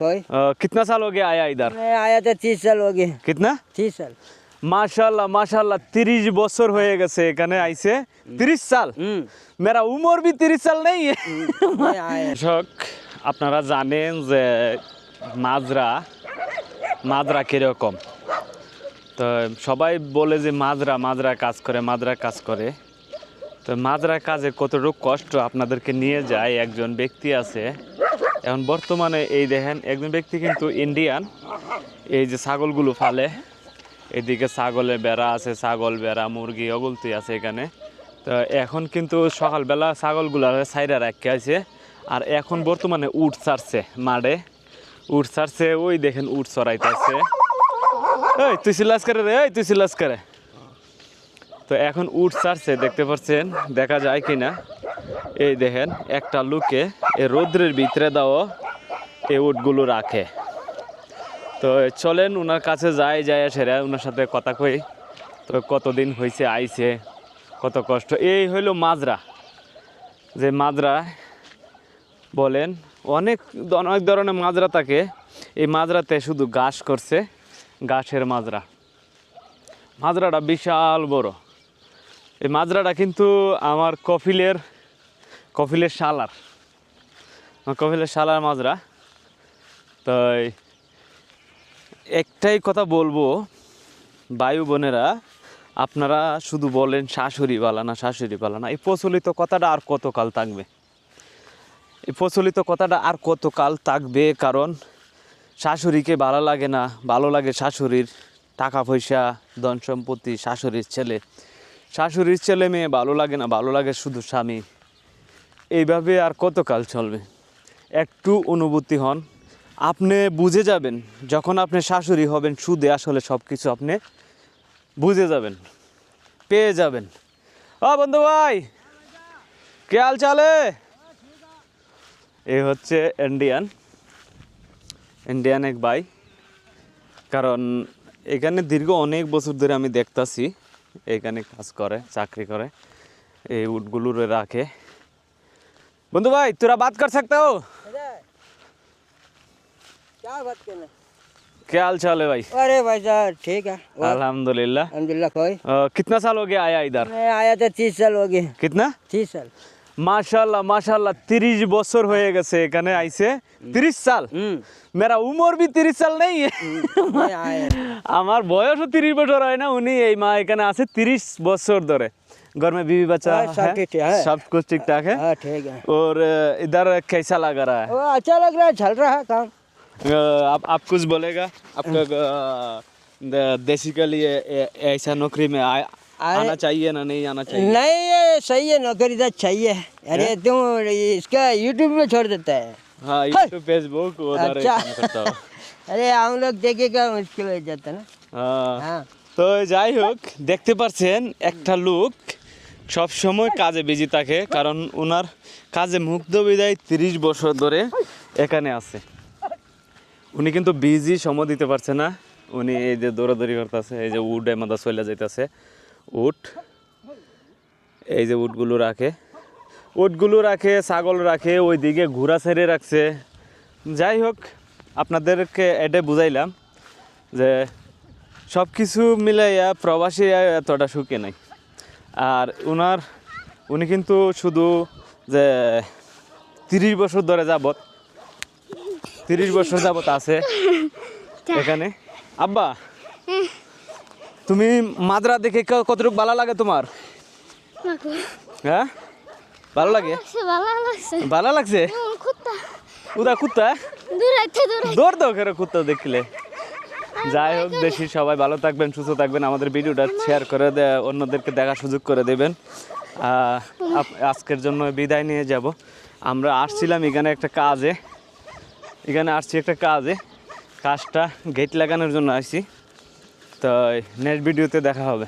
कोई अ, कितना साल हो गया आया इधर मैं आया था तीस साल हो गए कितना तीस साल মাশাল্লাহ মাশাল্লাহ তিরিশ বছর হয়ে গেছে এখানে আইছে তিরিশ সাল हम्म মেরা উমর বি তিরিশ সাল নেই मैं आया দর্শক আপনারা জানেন যে মাজরা মাজরা কিরকম তো সবাই বলে যে মাজরা মাজরা কাজ করে মাজরা কাজ করে তো মাজরা কাজে কতটুকু কষ্ট আপনাদেরকে নিয়ে যায় একজন ব্যক্তি আছে এখন বর্তমানে এই দেখেন, একজন ব্যক্তি কিন্তু ইন্ডিয়ান এই যে ছাগলগুলো ফালে, এদিকে ছাগলের বেড়া আছে, ছাগল, বেড়া, মুরগি, অগুলতি আছে এখানে। তো এখন কিন্তু সকালবেলা ছাগলগুলো সাইডে রাখতে আছে আর এখন বর্তমানে উট ছাড়ছে মাঠে। উট ছাড়ছে, ওই দেখেন উট চড়াইতেছে। এই, তুই সিলাস করে রে, এই, তুই সিলাস করে। তো এখন উট ছাড়ছে, দেখতে পাচ্ছেন, দেখা যায় কি না এই দেখেন, একটা লুকে এই রৌদ্রের ভিতরে দাও, এই উটগুলো রাখে। তো চলেন ওনার কাছে যাই যাই সেরা ওনার সাথে কথা কই। তো কতদিন হয়েছে আইছে, কত কষ্ট। এই হইল মাজরা। যে মাজরা, বলেন, অনেক অনেক ধরনের মাজরা থাকে। এই মাজরাতে শুধু ঘাস করছে, ঘাসের মাজরা। মাজরাটা বিশাল বড়। এই মাজরাটা কিন্তু আমার কফিলের কফিলের শালার। কফিলের শালার মাজরা। তো একটাই কথা বলব, বায়ু বোনেরা, আপনারা শুধু বলেন শাশুড়ি বালা না শাশুড়ি বালা না, এই প্রচলিত কথাটা আর কতকাল থাকবে? এই প্রচলিত কথাটা আর কতকাল থাকবে? কারণ শাশুড়িকে ভালো লাগে না, ভালো লাগে শাশুড়ির টাকা পয়সা, ধন সম্পত্তি, শাশুড়ির ছেলে। শাশুড়ির ছেলে মেয়ে ভালো লাগে না, ভালো লাগে শুধু স্বামী। এইভাবে আর কতকাল চলবে? একটু অনুভূতি হন। আপনি বুঝে যাবেন, যখন আপনি শাশুড়ি হবেন, সুদে আসলে সব কিছু আপনি বুঝে যাবেন, পেয়ে যাবেন। ও বন্ধু ভাই, কে হাল চালে এ হচ্ছে ইন্ডিয়ান ইন্ডিয়ান এক ভাই। কারণ এখানে দীর্ঘ অনেক বছর ধরে আমি দেখতাছি, এখানে কাজ করে, চাকরি করে, এই উটগুলো রাখে। বন্ধু ভাই, তোরা বাদ কর থাকতো क्या बात करना क्या हाल चाल है भाई अरे भाई साहब ठीक है और अल्हम्दुलिल्लाह अल्हम्दुलिल्लाह कोई अ, कितना साल हो गया आया इधर मैं आया था तीस साल हो गए कितना तीस साल মাশাল্লাহ মাশাল্লাহ তিরিশ বছর হয়ে গেছে এখানে আইছে তিরিশ সাল हम्म মেরা উমর বি তিরিশ সাল নেই मैं आया আমার বয়সও তিরিশ বছর হয় না উনি এই মা এখানে আছে তিরিশ বছর ধরে घर में बीवी बच्चा हाँ, सब है ठीक है। सब कुछ ठीक ठाक है हाँ ठीक है और अ, इधर कैसा लग रहा है वो अच्छा लग रहा है चल रहा है काम अ, आप आप कुछ बोलेगा आपका अ, द- देसी के लिए ए- ऐसा नौकरी में आ, अरे- आना चाहिए ना नहीं आना चाहिए नहीं ये सही है नौकरी तो चाहिए अरे तुम इसका यूट्यूब में छोड़ देता है हाँ यूट्यूब फेसबुक उधर अच्छा। काम करता हूँ अरे हम लोग देखेगा मुश्किल हो जाता ना हाँ हाँ তো যাই হোক দেখতে পাচ্ছেন একটা লোক সব সময় কাজে বিজি থাকে কারণ ওনার কাজে মুগ্ধ বিদায় তিরিশ বছর ধরে এখানে আছে উনি কিন্তু বিজি সময় দিতে পারছে না। উনি এই যে দৌড়াদৌড়ি করতেছে, এই যে উডের মধ্যে চলে যাইতেছে। উট, এই যে উটগুলো রাখে। উটগুলো রাখে, ছাগল রাখে, ওইদিকে ঘোড়া ছেড়ে রাখছে। যাই হোক, আপনাদেরকে এটাই বুঝাইলাম যে সব কিছু মিলাইয়া প্রবাসী এতটা সুখে নাই। আর ওনার উনি কিন্তু শুধু যে তিরিশ বছর ধরে যাবত তিরিশ বছর যাবত আছে। এখানে। আব্বা তুমি মাদ্রা দেখে কতটুকু ভালো লাগে তোমার? হ্যাঁ? ভালো লাগে? ভালো লাগছে। উদা কুত্তা? দৌড় দাও কেন কুত্তা দেখলে? যাই হোক দেশি সবাই ভালো থাকবেন সুস্থ থাকবেন আমাদের ভিডিওটা শেয়ার করে দে- অন্যদেরকে দেখার সুযোগ করে দেবেন। আজকের জন্য বিদায় নিয়ে যাব। আমরা আসছিলাম এখানে একটা কাজে। এখানে আসছি একটা কাজে কাজটা গেট লাগানোর জন্য আসছি। তো নেক্সট ভিডিওতে দেখা হবে।